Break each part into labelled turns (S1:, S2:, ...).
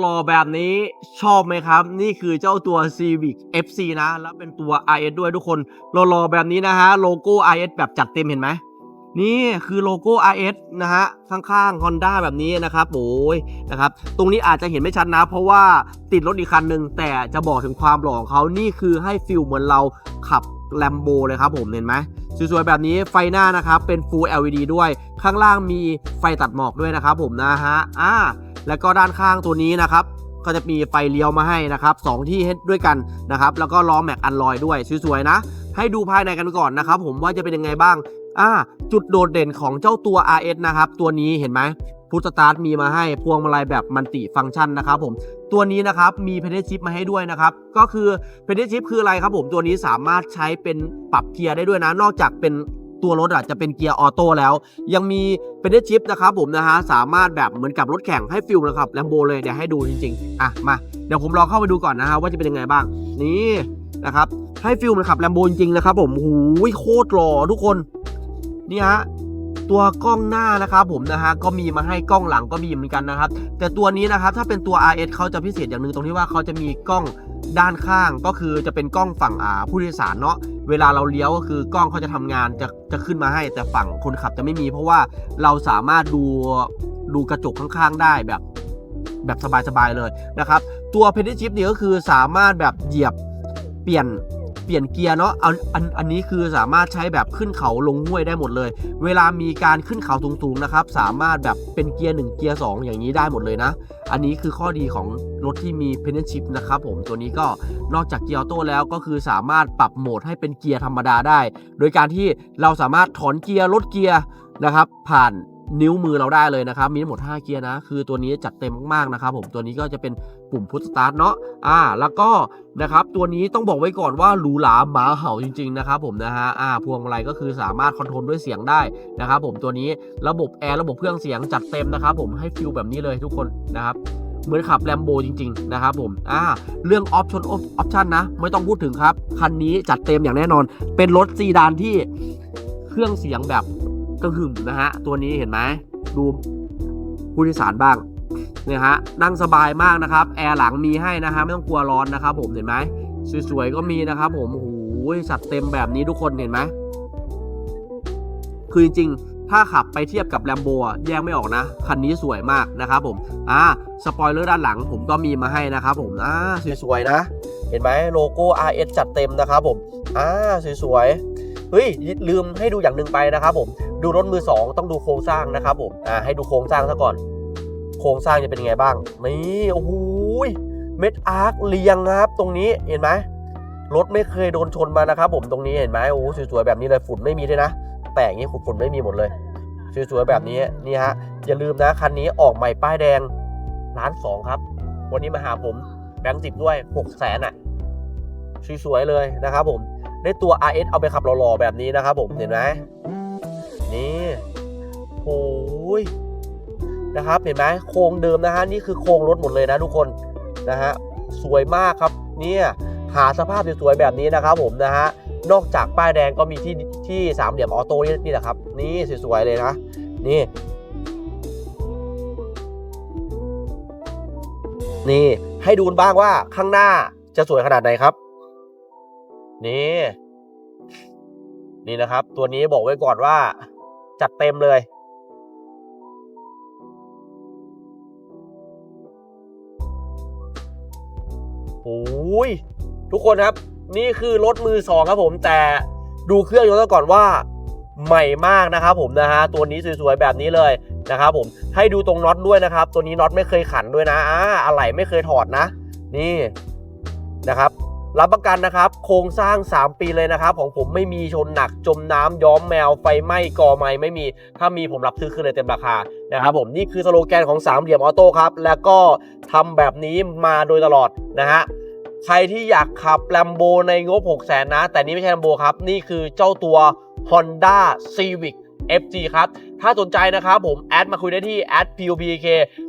S1: หล่อๆแบบนี้ชอบไหมครับ นี่คือเจ้าตัว Civic FC นะ แล้วเป็นตัว RS ด้วยทุกคนหล่อๆแบบนี้นะฮะ โลโก้ RS แบบจัดเต็มเห็นไหมนี่คือโลโก้ RS นะฮะ ข้างๆ Honda แบบนี้นะครับโอ้ยนะครับ ตรงนี้อาจจะเห็นไม่ชัดนะ เพราะว่าติดรถอีกคันหนึ่งแต่จะบอกถึงความหล่อของเขานี่คือให้ฟิลเหมือนเราขับแลมโบเลยครับผมเห็นไหมสวยๆแบบนี้ไฟหน้านะครับเป็น Full LED ด้วย ข้างล่างมีไฟตัดหมอกด้วยนะครับผมนะฮะอ่า แล้วก็ด้านข้างตัวนี้นะครับก็จะมีไฟเลี้ยวมาให้นะครับสองที่ให้ด้วยกันนะครับแล้วก็ล้อแม็กอันลอยด้วยสวยๆนะ ให้ดูภายในกันก่อนนะครับผมว่าจะเป็นยังไงบ้างอ่าจุดโดดเด่นของเจ้าตัว RS นะครับตัวนี้เห็นไหมพุทสตาร์ทมีมาให้พวงมาลัยแบบมัลติฟังก์ชันนะครับผมตัวนี้นะครับมีเพนเทชิพมาให้ด้วยนะครับก็คือเพนเทชิพคืออะไรครับผมตัวนี้สามารถใช้เป็นปรับเกียร์ได้ด้วยนะ นอกจากเป็น ตัวรถอะจะเป็นเกียร์ออโต้แล้ว ยังมีเพนเทชิพนะครับผมนะฮะสามารถแบบเหมือนกับรถแข่งให้ฟิลนะครับแลมโบเลยเดี๋ยวให้ดูจริงๆอะมาเดี๋ยวผมลองเข้าไปดูก่อนนะฮะว่าจะเป็นยังไงบ้างนี่นะครับให้ฟิลมันขับแลมโบจริงๆนะครับผมโอ้ยโคตรหล่อทุกคนนี่ฮะตัวกล้องหน้านะครับผมนะฮะก็มีมาให้กล้องหลังก็มีเหมือนกันนะครับ แต่ตัวนี้นะครับถ้าเป็นตัว RS เขาจะพิเศษอย่างหนึ่งตรงที่ว่าเขาจะมีกล้องด้านข้างก็คือจะเป็นกล้องฝั่งอ่าผู้โดยสารเนาะ เวลาเราเลี้ยวก็คือกล้องเขาจะทำงานจะจะขึ้นมาให้ แต่ฝั่งคนขับจะไม่มี เพราะว่าเราสามารถดูดูกระจกข้างๆได้แบบแบบสบายๆเลยนะครับ ตัวเพน t ชิพนี่ก็คือสามารถแบบเหยียบเปลี่ยน เปลี่ยนเกียร์เนาะเอาอันอันนี้คือสามารถใช้แบบขึ้นเขาลงห้วยได้หมดเลย เวลามีการขึ้นเขาสูงๆนะครับ สามารถแบบเป็นเกียร์ 1 เกียร์ 2 อย่างนี้ได้หมดเลยนะ อันนี้คือข้อดีของรถที่มีเพนชิพนะครับผมตัวนี้ก็นอกจากเกียร์ออโต้แล้วก็คือสามารถปรับโหมดให้เป็นเกียร์ธรรมดาได้ โดยการที่เราสามารถถอนเกียร์ลดเกียร์นะครับผ่าน นิ้วมือเราได้เลยนะครับ มีทั้งหมด 5 เกียร์นะ คือตัวนี้จัดเต็มมากๆนะครับผมตัวนี้ก็จะเป็นปุ่มพุทสตาร์ทเนาะอ่า แล้วก็นะครับตัวนี้ต้องบอกไว้ก่อนว่าหรูหราหมาเห่าจริง ๆ นะครับผมนะฮะอ่าพวงมาลัยก็คือสามารถคอนโทรลด้วยเสียงได้นะครับผมตัวนี้ระบบแอร์ระบบเครื่องเสียงจัดเต็มนะครับผมให้ฟิลแบบนี้เลยทุกคนนะครับเหมือนขับแลมโบจริง ๆ นะครับผม อ่า เรื่องออปชั่นออปชั่นนะ ไม่ต้องพูดถึงครับ คันนี้จัดเต็มอย่างแน่นอน เป็นรถซีดานที่เครื่องเสียงแบบ กระหึ่มนะฮะ ตัวนี้เห็นไหมดูผู้โดยสารบ้างเนี่ยฮะนั่งสบายมากนะครับ แอร์หลังมีให้นะฮะไม่ต้องกลัวร้อนนะครับ ผมเห็นไหมสวยๆก็มีนะครับ ผมโอ้โหจัดเต็มแบบนี้ทุกคนเห็นไหมคือจริงๆ ถ้าขับไปเทียบกับแลมโบแยกไม่ออกนะ คันนี้สวยมากนะครับผม อ่า สปอยเลอร์ด้านหลังผมก็มีมาให้นะครับผม อ่า สวยๆนะ เห็นไหมโลโก้ RS จัดเต็มนะครับผม อ่า สวยๆ เฮ้ย ลืมให้ดูอย่างหนึ่งไปนะครับผม ดูรถมือ 2 ต้องดูโครงสร้างนะครับผมอ่าให้ดูโครงสร้างซะก่อน โครงสร้างจะเป็นยังไงบ้างนี่โอ้โหเม็ดอาร์คเรียงครับตรงนี้เห็นไหมรถไม่เคยโดนชนมานะครับผมตรงนี้เห็นไหมโอ้สวยๆแบบนี้เลยฝุ่นไม่มีด้วยนะ แต่อย่างนี้ฝุ่นไม่มีหมดเลยสวยๆแบบนี้นี่ฮะอย่าลืมนะคันนี้ออกใหม่ป้ายแดงล้านสองครับ วันนี้มาหาผมแบงค์สิบด้วยหกแสนอะสวยๆเลยนะครับผมได้ตัว RS เอาไปขับหล่อๆแบบนี้นะครับผมเห็นไหม นี่โอ้ยนะครับเห็นไหมโครงเดิมนะฮะนี่คือโครงรถหมดเลยนะทุกคนนะฮะสวยมากครับเนี่ยหาสภาพสวยๆแบบนี้นะครับผมนะฮะนอกจากป้ายแดงก็มีที่ที่สามเหลี่ยมออโต้นี่นี่แหละครับ นี่สวยๆเลยนะนี่นี่ให้ดูบ้างว่าข้างหน้าจะสวยขนาดไหนครับ นี่ นี่นะครับ ตัวนี้บอกไว้ก่อนว่า จัดเต็มเลย โอ้ย ทุกคนครับ นี่คือรถมือสองครับผม แต่ดูเครื่องยนต์ก่อนว่าใหม่มากนะครับผมนะฮะ ตัวนี้สวยๆแบบนี้เลยนะครับผม ให้ดูตรงน็อตด้วยนะครับ ตัวนี้น็อตไม่เคยขันด้วยนะอ่าอะไหล่ไม่เคยถอดนะ นี่นะครับ รับประกันนะครับ โครงสร้าง 3 ปีเลยนะครับ ของผมไม่มีชนหนักจมน้ำย้อมแมวไฟไหม้ก่อไม้ไม่มี ถ้ามีผมรับซื้อคืนเลยเต็มราคานะครับผมนี่คือสโลแกนของสามเหลี่ยมออโต้ครับ แล้วก็ทำแบบนี้มาโดยตลอดนะฮะใครที่อยากขับแลมโบในงบ 6 0 0 0 0นนะ แต่นี่ไม่ใช่แลมโบครับ นี่คือเจ้าตัว Honda Civic FG ครับ ถ้าสนใจนะครับผม แอดมาคุยได้ที่แอด @pupk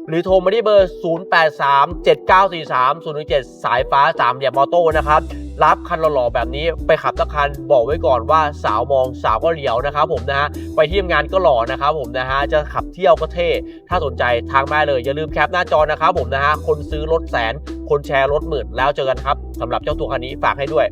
S1: หรือโทรมาที่เบอร์ 0837943017 สายฟ้าสามเหลี่ยมมอโต้นะครับรับคันหล่อๆแบบนี้ไปขับตะคันบอกไว้ก่อนว่าสาวมองสาวก็เหลียวนะครับผมนะฮะไปที่ทำงานก็หล่อนะครับผมนะฮะจะขับเที่ยวก็เท่ ถ้าสนใจทางมาเลย อย่าลืมแคปหน้าจอนะครับผมนะฮะคนซื้อรถแสน คนแชร์รถหมื่นแล้วเจอกันครับสำหรับเจ้าตัวคันนี้ฝากให้ด้วย